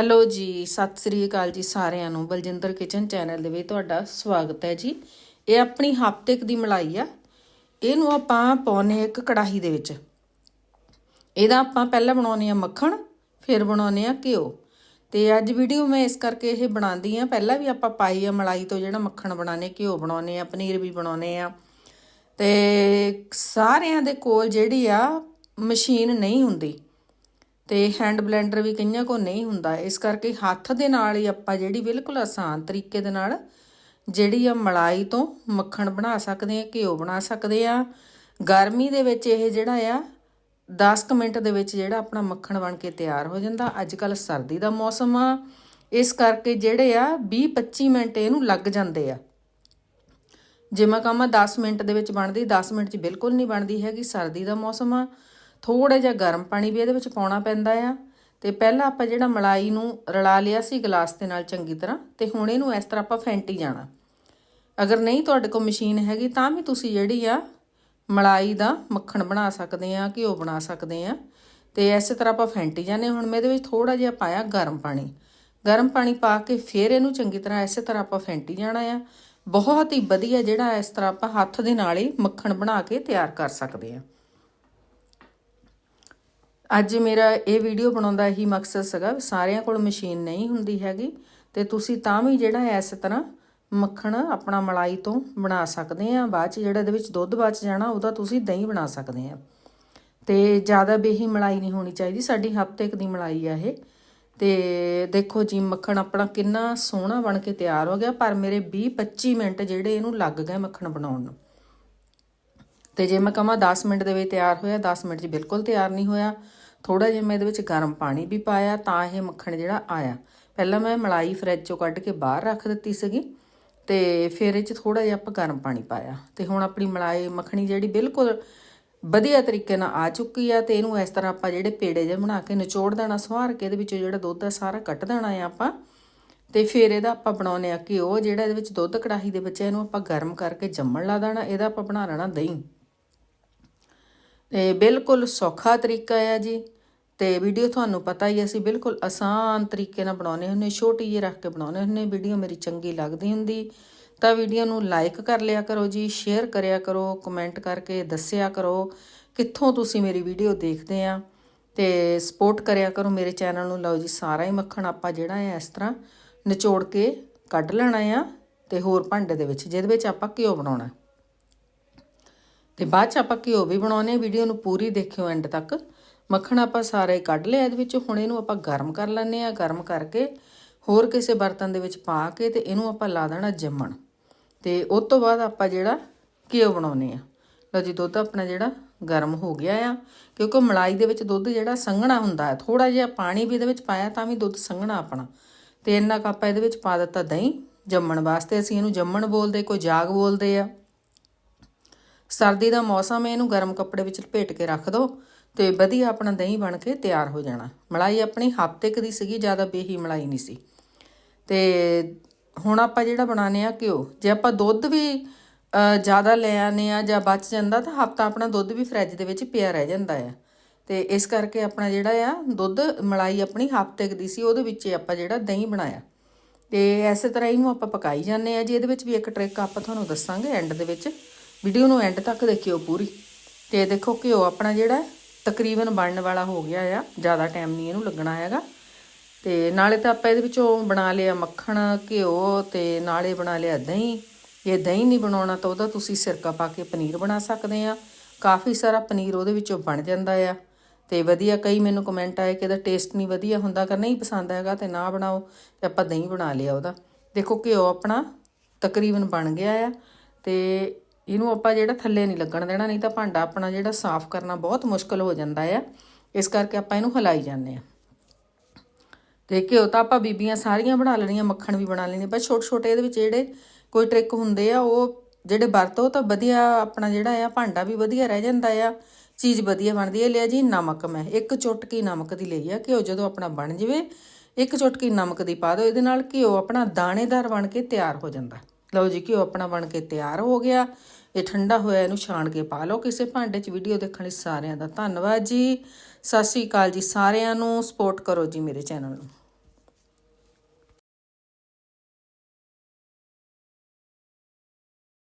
Hello ਜੀ, ਸਤਿ ਸ੍ਰੀ ਅਕਾਲ ਜੀ ਸਾਰਿਆਂ ਨੂੰ। ਬਲਜਿੰਦਰ ਕਿਚਨ ਚੈਨਲ ਦੇ ਵਿੱਚ ਤੁਹਾਡਾ ਸਵਾਗਤ ਹੈ ਜੀ। ਇਹ ਆਪਣੀ ਹਫ਼ਤੇ ਦੀ ਮਲਾਈ ਆ। ਇਹਨੂੰ ਆਪਾਂ ਪਾਉਨੇ ਇੱਕ ਕੜਾਹੀ ਦੇ ਵਿੱਚ। ਇਹਦਾ ਆਪਾਂ ਪਹਿਲਾਂ ਬਣਾਉਨੇ ਆ ਮੱਖਣ, ਫਿਰ ਬਣਾਉਨੇ ਆ ਘਿਓ। ਤੇ ਅੱਜ ਵੀਡੀਓ ਮੈਂ ਇਸ ਕਰਕੇ ਇਹ ਬਣਾਉਂਦੀ ਆ ਪਹਿਲਾਂ ਵੀ ਆਪਾਂ ਪਾਈ ਆ ਮਲਾਈ ਤੋਂ ਜਿਹੜਾ ਮੱਖਣ ਬਣਾਉਨੇ, ਘਿਓ ਬਣਾਉਨੇ ਆ ਪਨੀਰ ਵੀ ਬਣਾਉਨੇ ਆ ਤੇ ਸਾਰਿਆਂ ਦੇ ਕੋਲ ਜਿਹੜੀ ਆ, ਮਸ਼ੀਨ ਨਹੀਂ ਹੁੰਦੀ। ਤੇ ਹੈਂਡ ਬਲੈਂਡਰ ਵੀ ਕਈਆਂ ਕੋ ਨਹੀਂ ਹੁੰਦਾ। ਇਸ ਕਰਕੇ ਹੱਥ ਦੇ ਨਾਲ ਹੀ ਆਪਾਂ ਜਿਹੜੀ ਬਿਲਕੁਲ ਆਸਾਨ ਤਰੀਕੇ ਦੇ ਨਾਲ ਜਿਹੜੀ ਆ ਮਲਾਈ ਤੋਂ ਮੱਖਣ ਬਣਾ ਸਕਦੇ ਆ, ਘਿਓ ਬਣਾ ਸਕਦੇ ਆ। ਗਰਮੀ ਦੇ ਵਿੱਚ ਇਹ ਜਿਹੜਾ ਆ 10 ਕੁ ਮਿੰਟ ਦੇ ਵਿੱਚ ਜਿਹੜਾ ਆਪਣਾ ਮੱਖਣ ਬਣ ਕੇ ਤਿਆਰ ਹੋ ਜਾਂਦਾ। ਅੱਜ ਕੱਲ ਸਰਦੀ ਦਾ ਮੌਸਮ ਆ। ਇਸ ਕਰਕੇ ਜਿਹੜੇ ਆ 20 25 ਮਿੰਟ ਇਹਨੂੰ ਲੱਗ ਜਾਂਦੇ ਆ। ਜਿਵੇਂ ਮੈਂ ਕਹਾਂ 10 ਮਿੰਟ ਦੇ ਵਿੱਚ ਬਣਦੀ 10 ਮਿੰਟ 'ਚ ਬਿਲਕੁਲ ਨਹੀਂ ਬਣਦੀ ਹੈਗੀ ਸਰਦੀ ਦਾ ਮੌਸਮ ਆ। ਥੋੜਾ ਜਿਹਾ ਗਰਮ ਪਾਣੀ ਵੀ ਇਹਦੇ ਵਿੱਚ ਪਾਉਣਾ ਪੈਂਦਾ ਆ। ਤੇ ਪਹਿਲਾਂ ਆਪਾਂ ਜਿਹੜਾ ਮਲਾਈ ਨੂੰ ਰਲਾ ਲਿਆ ਸੀ ਗਲਾਸ ਦੇ ਨਾਲ ਚੰਗੀ ਤਰ੍ਹਾਂ, ਤੇ ਹੁਣ ਇਹਨੂੰ ਇਸ ਤਰ੍ਹਾਂ ਆਪਾਂ ਫੈਂਟੀ ਜਾਣਾ। ਅਗਰ ਨਹੀਂ ਤੁਹਾਡੇ ਕੋਲ ਮਸ਼ੀਨ ਹੈਗੀ, ਤਾਂ ਵੀ ਤੁਸੀਂ ਜਿਹੜੀ ਆ ਮਲਾਈ ਦਾ ਮੱਖਣ ਬਣਾ ਸਕਦੇ ਆ ਘਿਓ ਬਣਾ ਸਕਦੇ ਆ। ਤੇ ਇਸੇ ਤਰ੍ਹਾਂ ਆਪਾਂ ਫੈਂਟੀ ਜਾਂਦੇ ਹੁਣ ਮੈਂ ਇਹਦੇ ਵਿੱਚ ਥੋੜਾ ਜਿਹਾ ਪਾਇਆ ਗਰਮ ਪਾਣੀ। ਗਰਮ ਪਾਣੀ ਪਾ ਕੇ ਫਿਰ ਇਹਨੂੰ ਚੰਗੀ ਤਰ੍ਹਾਂ ਇਸੇ ਤਰ੍ਹਾਂ ਆਪਾਂ ਫੈਂਟੀ ਜਾਣਾ ਆ। ਬਹੁਤ ਹੀ ਵਧੀਆ ਜਿਹੜਾ ਇਸ ਤਰ੍ਹਾਂ ਆਪਾਂ ਹੱਥ ਦੇ ਨਾਲ ਹੀ ਮੱਖਣ ਬਣਾ ਕੇ ਤਿਆਰ ਕਰ ਸਕਦੇ ਆ। ਅੱਜ ਮੇਰਾ ਇਹ ਵੀਡੀਓ ਬਣਾਉਣ ਦਾ ਇਹੀ ਮਕਸਦ ਸੀਗਾ ਸਾਰਿਆਂ ਕੋਲ ਮਸ਼ੀਨ ਨਹੀਂ ਹੁੰਦੀ ਹੈਗੀ ਤੇ ਤੁਸੀਂ ਤਾਂ ਵੀ ਜਿਹੜਾ ਇਸ ਤਰ੍ਹਾਂ ਮੱਖਣ ਆਪਣਾ ਮਲਾਈ ਤੋਂ ਬਣਾ ਸਕਦੇ ਆ, ਬਾਅਦ ਚ ਜਿਹੜਾ ਇਹਦੇ ਵਿੱਚ ਦੁੱਧ ਬਚ ਜਾਣਾ, ਉਹਦਾ ਤੁਸੀਂ ਦਹੀਂ ਬਣਾ ਸਕਦੇ ਆ। ਤੇ ਜ਼ਿਆਦਾ ਬੇਹੀ ਮਲਾਈ ਨਹੀਂ ਹੋਣੀ ਚਾਹੀਦੀ, ਸਾਡੀ ਹਫ਼ਤੇ ਇੱਕ ਦੀ ਮਲਾਈ ਆ ਇਹ। ਤੇ ਦੇਖੋ ਜੀ, ਮੱਖਣ ਆਪਣਾ ਕਿੰਨਾ ਸੋਹਣਾ ਬਣ ਕੇ ਤਿਆਰ ਹੋ ਗਿਆ, ਪਰ ਮੇਰੇ 20 25 ਮਿੰਟ ਜਿਹੜੇ ਇਹਨੂੰ ਲੱਗ ਗਏ ਮੱਖਣ ਬਣਾਉਣ ਨੂੰ। ਤੇ ਜੇ ਮੈਂ ਕਹਾਂ 10 ਮਿੰਟ ਦੇ ਵਿੱਚ ਤਿਆਰ ਹੋਇਆ 10 ਮਿੰਟ 'ਚ ਬਿਲਕੁਲ ਤਿਆਰ ਨਹੀਂ ਹੋਇਆ ਥੋੜਾ ਜਿਹਾ ਮੈਂ ਇਹਦੇ ਵਿੱਚ ਗਰਮ ਪਾਣੀ ਵੀ ਪਾਇਆ ਤਾਂ ਇਹ ਮੱਖਣ ਜਿਹੜਾ ਆਇਆ। ਪਹਿਲਾਂ ਮੈਂ ਮਲਾਈ ਫ੍ਰਿਜ ਚੋਂ ਕੱਢ ਕੇ ਬਾਹਰ ਰੱਖ ਦਿੱਤੀ ਸੀਗੀ ਤੇ ਫਿਰ ਇਹ 'ਚ ਥੋੜਾ ਜਿਹਾ ਆਪਾਂ ਗਰਮ ਪਾਣੀ ਪਾਇਆ। ਤੇ ਹੁਣ ਆਪਣੀ ਮਲਾਈ ਮੱਖਣੀ ਜਿਹੜੀ ਬਿਲਕੁਲ ਵਧੀਆ ਤਰੀਕੇ ਨਾਲ ਆ ਚੁੱਕੀ ਆ ਤੇ ਇਹਨੂੰ ਇਸ ਤਰ੍ਹਾਂ ਆਪਾਂ ਜਿਹੜੇ ਪੇੜੇ ਜਿਹੇ ਬਣਾ ਕੇ ਨਿਚੋੜ ਦੇਣਾ ਸਵਾਰ ਕੇ ਇਹਦੇ ਵਿੱਚੋਂ ਜਿਹੜਾ ਦੁੱਧ ਆ ਸਾਰਾ ਕੱਢ ਦੇਣਾ ਆ ਆਪਾਂ। ਤੇ ਫਿਰ ਇਹਦਾ ਆਪਾਂ ਬਣਾਉਨੇ ਆ ਘਿਓ, ਜਿਹੜਾ ਇਹਦੇ ਵਿੱਚ ਦੁੱਧ ਕੜਾਹੀ ਦੇ ਵਿੱਚ ਇਹਨੂੰ ਆਪਾਂ ਗਰਮ ਕਰਕੇ ਜੰਮਣ ਲਾ ਦੇਣਾ, ਇਹਦਾ ਆਪਾਂ ਬਣਾ ਲੈਣਾ ਦਹੀਂ। ਤੇ ਬਿਲਕੁਲ ਸੌਖਾ ਤਰੀਕਾ ਹੈ ਜੀ। ਤੇ ਵੀਡੀਓ ਤੁਹਾਨੂੰ ਪਤਾ ਹੀ ਅਸੀਂ ਬਿਲਕੁਲ ਆਸਾਨ ਤਰੀਕੇ ਨਾਲ ਬਣਾਉਨੇ ਹੁੰਨੇ ਛੋਟੀ ਜਿਹੀ ਰੱਖ ਕੇ ਬਣਾਉਨੇ ਹੁੰਨੇ ਵੀਡੀਓ ਮੇਰੀ ਚੰਗੀ ਲੱਗਦੀ ਹੁੰਦੀ, ਤਾਂ ਵੀਡੀਓ ਨੂੰ ਲਾਈਕ ਕਰ ਲਿਆ ਕਰੋ ਜੀ, ਸ਼ੇਅਰ ਕਰਿਆ ਕਰੋ, ਕਮੈਂਟ ਕਰਕੇ ਦੱਸਿਆ ਕਰੋ ਕਿੱਥੋਂ ਤੁਸੀਂ ਮੇਰੀ ਵੀਡੀਓ ਦੇਖਦੇ ਆ। ਤੇ ਸਪੋਰਟ ਕਰਿਆ ਕਰੋ ਮੇਰੇ ਚੈਨਲ ਨੂੰ। ਲਓ ਜੀ, ਸਾਰਾ ਹੀ ਮੱਖਣ ਆਪਾਂ ਜਿਹੜਾ ਹੈ ਇਸ ਤਰ੍ਹਾਂ ਨਿਚੋੜ ਕੇ ਕੱਢ ਲੈਣਾ ਆ, ਤੇ ਹੋਰ ਭਾਂਡੇ ਦੇ ਵਿੱਚ, ਜਿਹਦੇ ਵਿੱਚ ਆਪਾਂ ਘਿਓ ਬਣਾਉਣਾ। ਤੇ ਬਾਅਦ ਚ ਆਪਾਂ ਘਿਓ ਵੀ ਬਣਾਉਨੇ ਵੀਡੀਓ ਨੂੰ ਪੂਰੀ ਦੇਖਿਓ ਐਂਡ ਤੱਕ। ਮੱਖਣ ਆਪਾਂ ਸਾਰੇ ਕੱਢ ਲਿਆ ਇਹਦੇ ਵਿੱਚ, ਹੁਣ ਇਹਨੂੰ ਆਪਾਂ ਗਰਮ ਕਰ ਲੈਣੇ ਆ ਗਰਮ ਕਰਕੇ ਹੋਰ ਕਿਸੇ ਬਰਤਨ ਦੇ ਵਿੱਚ ਪਾ ਕੇ ਤੇ ਇਹਨੂੰ ਆਪਾਂ ਲਾ ਦੇਣਾ ਜੰਮਣ। ਤੇ ਉਸ ਤੋਂ ਬਾਅਦ ਆਪਾਂ ਜਿਹੜਾ ਘਿਓ ਬਣਾਉਨੇ ਆ। ਲਓ ਜੀ, ਦੁੱਧ ਆਪਣਾ ਜਿਹੜਾ ਗਰਮ ਹੋ ਗਿਆ ਆ, ਕਿਉਂਕਿ ਮਲਾਈ ਦੇ ਵਿੱਚ ਦੁੱਧ ਜਿਹੜਾ ਸੰਘਣਾ ਹੁੰਦਾ ਹੈ। ਥੋੜਾ ਜਿਹਾ ਪਾਣੀ ਵੀ ਇਹਦੇ ਵਿੱਚ ਪਾਇਆ ਤਾਂ ਵੀ ਦੁੱਧ ਸੰਘਣਾ ਆਪਣਾ। ਤੇ ਇੰਨਾ ਕੁ ਆਪਾਂ ਇਹਦੇ ਵਿੱਚ ਪਾ ਦਿੱਤਾ ਦਹੀਂ ਜੰਮਣ ਵਾਸਤੇ। ਅਸੀਂ ਇਹਨੂੰ ਜੰਮਣ ਬੋਲਦੇ, ਕੋਈ ਜਾਗ ਬੋਲਦੇ ਆ। ਸਰਦੀ ਦਾ ਮੌਸਮ ਹੈ, ਇਹਨੂੰ ਗਰਮ ਕੱਪੜੇ ਵਿੱਚ ਲਪੇਟ ਕੇ ਰੱਖ ਦਿਓ ਤੇ ਵਧੀਆ ਆਪਣਾ ਦਹੀਂ ਬਣ ਕੇ ਤਿਆਰ ਹੋ ਜਾਣਾ। ਮਲਾਈ ਆਪਣੀ ਹਫ਼ਤੇ ਕ ਦੀ ਸੀਗੀ, ਜ਼ਿਆਦਾ ਬੇਹੀ ਮਲਾਈ ਨਹੀਂ ਸੀ। ਤੇ ਹੁਣ ਆਪਾਂ ਜਿਹੜਾ ਬਣਾਣੇ ਆ ਘਿਓ, ਜੇ ਆਪਾਂ ਦੁੱਧ ਵੀ ਜ਼ਿਆਦਾ ਲੈ ਆਨੇ ਆ ਜਾਂ ਬਚ ਜਾਂਦਾ ਤਾਂ ਹਫ਼ਤਾ ਆਪਣਾ ਦੁੱਧ ਵੀ ਫ੍ਰਿਜ ਦੇ ਵਿੱਚ ਪਿਆ ਰਹਿ ਜਾਂਦਾ ਆ। ਤੇ ਇਸ ਕਰਕੇ ਆਪਣਾ ਜਿਹੜਾ ਆ, ਦੁੱਧ ਮਲਾਈ ਆਪਣੀ ਹਫ਼ਤੇ ਦੀ ਸੀ, ਉਹਦੇ ਵਿੱਚ ਆਪਾਂ ਜਿਹੜਾ ਦਹੀਂ ਬਣਾਇਆ। ਤੇ ਐਸੇ ਤਰ੍ਹਾਂ ਇਹਨੂੰ ਆਪਾਂ ਪਕਾਈ ਜਾਂਦੇ ਆ ਜੀ, ਇਹਦੇ ਵਿੱਚ ਵੀ ਇੱਕ ਟ੍ਰਿਕ ਆਪਾਂ ਤੁਹਾਨੂੰ ਦੱਸਾਂਗੇ ਐਂਡ ਦੇ ਵਿੱਚ। ਵੀਡੀਓ ਨੂੰ ਐਂਡ ਤੱਕ ਦੇਖਿਓ ਪੂਰੀ। ਤੇ ਦੇਖੋ ਘਿਓ ਆਪਣਾ ਜਿਹੜਾ ਤਕਰੀਬਨ ਬਣਨ ਵਾਲਾ ਹੋ ਗਿਆ ਆ। ਜ਼ਿਆਦਾ ਟਾਈਮ ਨਹੀਂ ਇਹਨੂੰ ਲੱਗਣਾ ਹੈਗਾ। ਤੇ ਨਾਲੇ ਤਾਂ ਆਪਾਂ ਇਹਦੇ ਵਿੱਚੋਂ ਬਣਾ ਲਿਆ ਮੱਖਣ, ਘਿਓ ਤੇ ਨਾਲੇ ਬਣਾ ਲਿਆ ਦਹੀਂ। ਜੇ ਦਹੀਂ ਨਹੀਂ ਬਣਾਉਣਾ ਤਾਂ ਉਹਦਾ ਤੁਸੀਂ ਸਿਰਕਾ ਪਾ ਕੇ ਪਨੀਰ ਬਣਾ ਸਕਦੇ ਆ। ਕਾਫੀ ਸਾਰਾ ਪਨੀਰ ਉਹਦੇ ਵਿੱਚੋਂ ਬਣ ਜਾਂਦਾ ਆ। ਤੇ ਵਧੀਆ ਕਈ ਮੈਨੂੰ ਕਮੈਂਟ ਆਏ ਕਿ ਇਹਦਾ ਟੇਸਟ ਨਹੀਂ ਵਧੀਆ ਹੁੰਦਾ। ਕਰ ਨਹੀਂ ਪਸੰਦ ਹੈਗਾ ਤੇ ਨਾ ਬਣਾਓ ਤੇ ਆਪਾਂ ਦਹੀਂ ਬਣਾ ਲਿਆ ਉਹਦਾ। ਦੇਖੋ ਘਿਓ ਆਪਣਾ ਤਕਰੀਬਨ ਬਣ ਗਿਆ ਆ। ਤੇ ਇਹਨੂੰ ਆਪਾਂ ਜਿਹੜਾ ਥੱਲੇ ਨਹੀਂ ਲੱਗਣ ਦੇਣਾ, ਨਹੀਂ ਤਾਂ ਭਾਂਡਾ ਆਪਣਾ ਜਿਹੜਾ ਸਾਫ਼ ਕਰਨਾ ਬਹੁਤ ਮੁਸ਼ਕਲ ਹੋ ਜਾਂਦਾ ਆ। ਇਸ ਕਰਕੇ ਆਪਾਂ ਇਹਨੂੰ ਹਲਾਈ ਜਾਂਦੇ ਆ ਤੇ ਘਿਓ ਤਾਂ ਆਪਾਂ ਬੀਬੀਆਂ ਸਾਰੀਆਂ ਬਣਾ ਲੈਣੀਆਂ, ਮੱਖਣ ਵੀ ਬਣਾ ਲੈਣੀ ਬਸ ਛੋਟੇ ਛੋਟੇ ਇਹਦੇ ਵਿੱਚ ਜਿਹੜੇ ਕੋਈ ਟ੍ਰਿਕ ਹੁੰਦੇ ਆ, ਉਹ ਜਿਹੜੇ ਵਰਤੋ ਤਾਂ ਵਧੀਆ ਆਪਣਾ ਜਿਹੜਾ ਆ, ਭਾਂਡਾ ਵੀ ਵਧੀਆ ਰਹਿ ਜਾਂਦਾ ਆ, ਚੀਜ਼ ਵਧੀਆ ਬਣਦੀ ਹੈ ਲਿਆ ਜੀ ਨਮਕ ਮੈਂ, ਇੱਕ ਚੁਟਕੀ ਨਮਕ ਦੀ ਲਈ ਆ, ਘਿਓ ਜਦੋਂ ਆਪਣਾ ਬਣ ਜਵੇ, ਇੱਕ ਚੁਟਕੀ ਨਮਕ ਦੀ ਪਾ ਦਿਓ, ਇਹਦੇ ਨਾਲ ਘਿਓ ਆਪਣਾ ਦਾਣੇਦਾਰ ਬਣ ਕੇ ਤਿਆਰ ਹੋ ਜਾਂਦਾ। ਲਓ ਜੀ, ਘਿਓ ਆਪਣਾ ਬਣ ਕੇ ਤਿਆਰ ਹੋ ਗਿਆ। ਇਹ ਠੰਡਾ ਹੋਇਆ, ਇਹਨੂੰ ਛਾਣ ਕੇ ਪਾ ਲਓ ਕਿਸੇ ਭਾਂਡੇ 'ਚ ਵੀਡੀਓ ਦੇਖਣ ਲਈ ਸਾਰਿਆਂ ਦਾ ਧੰਨਵਾਦ ਜੀ। ਸਤਿ ਸ੍ਰੀ ਅਕਾਲ ਜੀ ਸਾਰਿਆਂ ਨੂੰ ਸਪੋਰਟ ਕਰੋ ਜੀ ਮੇਰੇ ਚੈਨਲ ਨੂੰ।